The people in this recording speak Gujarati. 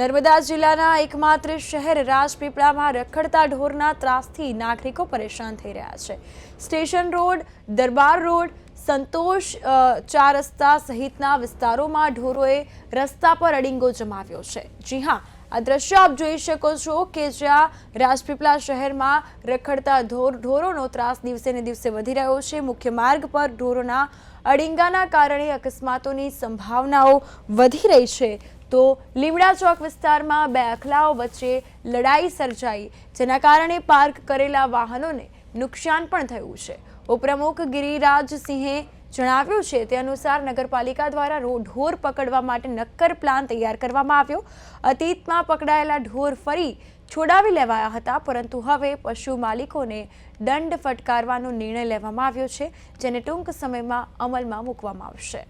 નર્મદા જિલ્લાના એકમાત્ર શહેર રાજપીપળામાં રખડતા ઢોરના ત્રાસથી નાગરિકો પરેશાન થઈ રહ્યા છે. Station road, Darbar road, Santosh ચાર રસ્તા સહિતના વિસ્તારોમાં ઢોરોએ રસ્તા પર અડિંગો જમાવ્યો છે. જી હા, આ દ્રશ્ય આપ જોઈ શકો છો કે જ્યાં રાજપીપળા શહેરમાં રખડતા ઢોર, ઢોરોનો ત્રાસ દિવસે ને દિવસે વધી રહ્યો છે. મુખ્ય માર્ગ પર ઢોરોના અડિંગાના કારણે અકસ્માતોની સંભાવનાઓ વધી રહી છે. તો લીમડા ચોક વિસ્તારમાં બે અખલાઓ વચ્ચે લડાઈ સર્જાઈ, જેના કારણે પાર્ક કરેલા વાહનોને નુકસાન પણ થયું છે. ઉપપ્રમુખ ગિરિરાજસિંહે જણાવ્યું છે તે અનુસાર નગરપાલિકા દ્વારા ઢોર પકડવા માટે નક્કર પ્લાન તૈયાર કરવામાં આવ્યો. અતીતમાં પકડાયેલા ઢોર ફરી છોડાવી લેવાયા હતા, પરંતુ હવે પશુ માલિકોને દંડ ફટકારવાનો નિર્ણય લેવામાં આવ્યો છે, જેને ટૂંક સમયમાં અમલમાં મૂકવામાં આવશે.